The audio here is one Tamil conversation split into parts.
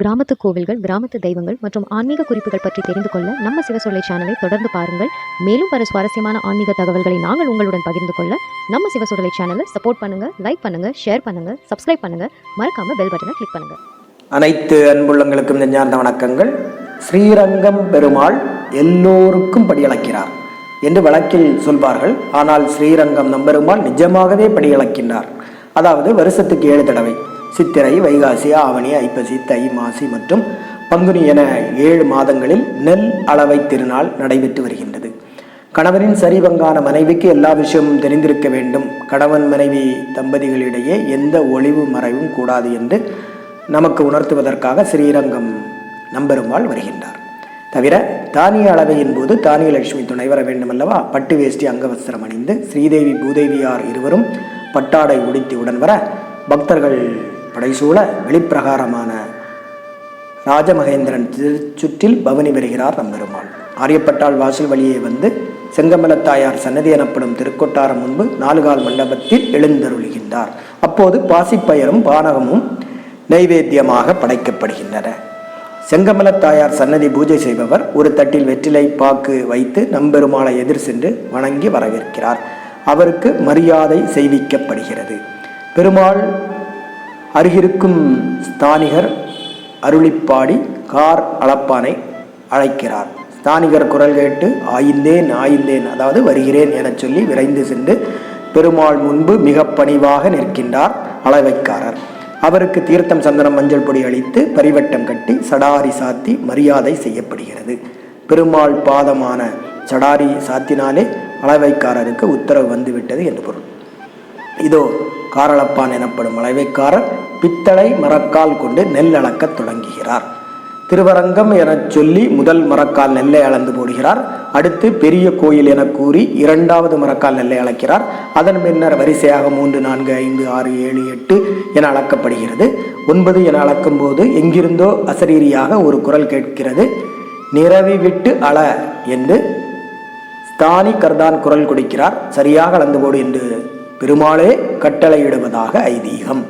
கிராமத்து கோவில்கள் கிராமத்து தெய்வங்கள் மற்றும் ஆன்மீக குறிப்புகள் பற்றி தெரிந்து கொள்ள நம்ம சிவசொல்லை சேனலை தொடர்ந்து பாருங்கள். மேலும் பல சுவாரஸ்யமான ஆன்மீக தகவல்களை நாங்கள் உங்களுடன் பகிர்ந்து கொள்ள நம்ம சிவசொல்லை சேனலை சப்போர்ட் பண்ணுங்க லைக் பண்ணுங்க ஷேர் பண்ணுங்க சப்ஸ்கிரைப் பண்ணுங்க. மறக்காம பெல் பட்டனை கிளிக் பண்ணுங்க. அனைத்து அன்புள்ளங்களுக்கும் நெஞ்சார்ந்த வணக்கங்கள். ஸ்ரீரங்கம் பெருமாள் எல்லோருக்கும் படியளக்கிறார் என்று வழக்கில் சொல்வார்கள். ஆனால் ஸ்ரீரங்கம் நம்பெருமாள் நிஜமாகவே படியளக்கின்றார். அதாவது வருஷத்துக்கு ஏழு தடவை. சித்திரை வைகாசி ஆவணி ஐப்பசி தை மாசி மற்றும் பங்குனி என ஏழு மாதங்களில் நெல் அளவை திருநாள் நடைபெற்று வருகின்றது. கணவனின் சரிபங்கான மனைவிக்கு எல்லா விஷயமும் தெரிந்திருக்க வேண்டும். கணவன் மனைவி தம்பதிகளிடையே எந்த ஒளிவு மறைவும் கூடாது என்று நமக்கு உணர்த்துவதற்காக ஸ்ரீரங்கம் நம்பெருமாள் வருகின்றார். தவிர தானிய அளவையின் போது தானிய லட்சுமி துணை வர வேண்டுமல்லவா? பட்டு வேஷ்டி அங்கவஸ்திரம் அணிந்து ஸ்ரீதேவி பூதேவியார் இருவரும் பட்டாடை உடுத்தி உடன் வர பக்தர்கள் படைசூழ வெளிப்பிரகாரமான ராஜமகேந்திரன் திருச்சுற்றில் பவனி வருகிறார் நம்பெருமாள். ஆரியப்பட்டாள் வாசல் வழியே வந்து செங்கமலத்தாயார் சன்னதி எனப்படும் திருக்கொட்டாரம் முன்பு நாலுகால் மண்டபத்தில் எழுந்தருளுகின்றார். அப்போது பாசிப்பயரும் பானகமும் நைவேத்தியமாக படைக்கப்படுகின்றன. செங்கமலத்தாயார் சன்னதி பூஜை செய்பவர் ஒரு தட்டில் வெற்றிலை பாக்கு வைத்து நம்பெருமாளை எதிர் சென்று வணங்கி வரவேற்கிறார். அவருக்கு மரியாதை செய்விக்கப்படுகிறது. பெருமாள் அருகிருக்கும் ஸ்தானிகர் அருளிப்பாடி கார் அளப்பானை அழைக்கிறார். ஸ்தானிகர் குரல் கேட்டு ஆயிந்தேன் ஆயிந்தேன் அதாவது வருகிறேன் என சொல்லி விரைந்து சென்று பெருமாள் முன்பு மிக பணிவாக நிற்கின்றார் அளவைக்காரர். அவருக்கு தீர்த்தம் சந்தனம் மஞ்சள் பொடி அளித்து பரிவட்டம் கட்டி சடாரி சாத்தி மரியாதை செய்யப்படுகிறது. பெருமாள் பாதமான சடாரி சாத்தினாலே அளவைக்காரருக்கு உத்தரவு வந்துவிட்டது என்று பொருள். இதோ காரளப்பான் எனப்படும் அளவைக்காரர் பித்தளை மரக்கால் கொண்டு நெல் அளக்கத் தொடங்குகிறார். திருவரங்கம் எனச் சொல்லி முதல் மரக்கால் நெல்லை அளந்து போடுகிறார். அடுத்து பெரிய கோயில் என கூறி இரண்டாவது மரக்கால் நெல்லை அளக்கிறார். அதன் பின்னர் வரிசையாக மூன்று நான்கு ஐந்து ஆறு ஏழு எட்டு என அளக்கப்படுகிறது. ஒன்பது என அளக்கும் போது எங்கிருந்தோ அசரீரியாக ஒரு குரல் கேட்கிறது. நிறவி விட்டு அள என்று ஸ்தானி கர்தான் குரல் கொடுக்கிறார். சரியாக அளந்து போடு என்று பெருமாளே கட்டளையிடுவதாக ஐதீகம்.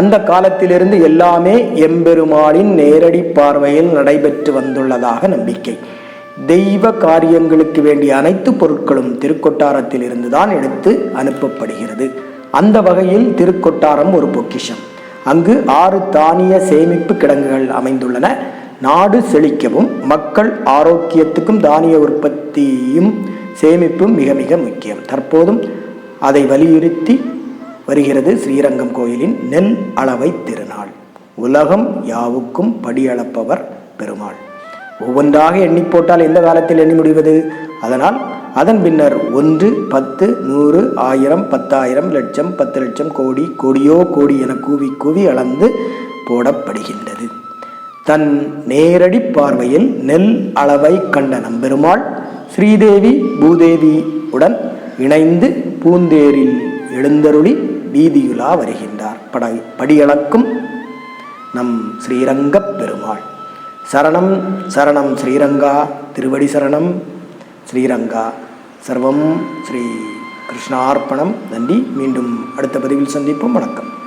அந்த காலத்திலிருந்து எல்லாமே எம்பெருமாளின் நேரடி பார்வையில் நடைபெற்று வந்துள்ளதாக நம்பிக்கை. தெய்வ காரியங்களுக்கு வேண்டிய அனைத்து பொருட்களும் திருக்கொட்டாரத்தில் இருந்துதான் எடுத்து அனுப்பப்படுகிறது. அந்த வகையில் திருக்கொட்டாரம் ஒரு பொக்கிஷம். அங்கு ஆறு தானிய சேமிப்பு கிடங்குகள் அமைந்துள்ளன. நாடு செழிக்கவும் மக்கள் ஆரோக்கியத்துக்கும் தானிய உற்பத்தியும் சேமிப்பும் மிக மிக முக்கியம். தற்போதும் அதை வலியுறுத்தி வருகிறது ஸ்ரீரங்கம் கோயிலின் நெல் அளவை திருநாள். உலகம் யாவுக்கும் படியளப்பவர் பெருமாள். ஒவ்வொன்றாக எண்ணி போட்டால் எந்த காலத்தில் எண்ணி முடிவது? அதனால் அதன் பின்னர் ஒன்று பத்து நூறு ஆயிரம் பத்தாயிரம் லட்சம் பத்து லட்சம் கோடி கோடியோ கோடி என கூவி கூவி அளந்து போடப்படுகின்றது. தன் நேரடி பார்வையில் நெல் அளவை கண்ட நம்பெருமாள் ஸ்ரீதேவி பூதேவி உடன் இணைந்து பூந்தேரில் எழுந்தருளி வீதியுலா வருகின்றார். படை படியளக்கும் நம் ஸ்ரீரங்கப் பெருமாள். சரணம் சரணம் ஸ்ரீரங்கா திருவடி சரணம் ஸ்ரீரங்கா. சர்வம் ஸ்ரீ கிருஷ்ணார்ப்பணம். நன்றி. மீண்டும் அடுத்த பதிவில் சந்திப்போம். வணக்கம்.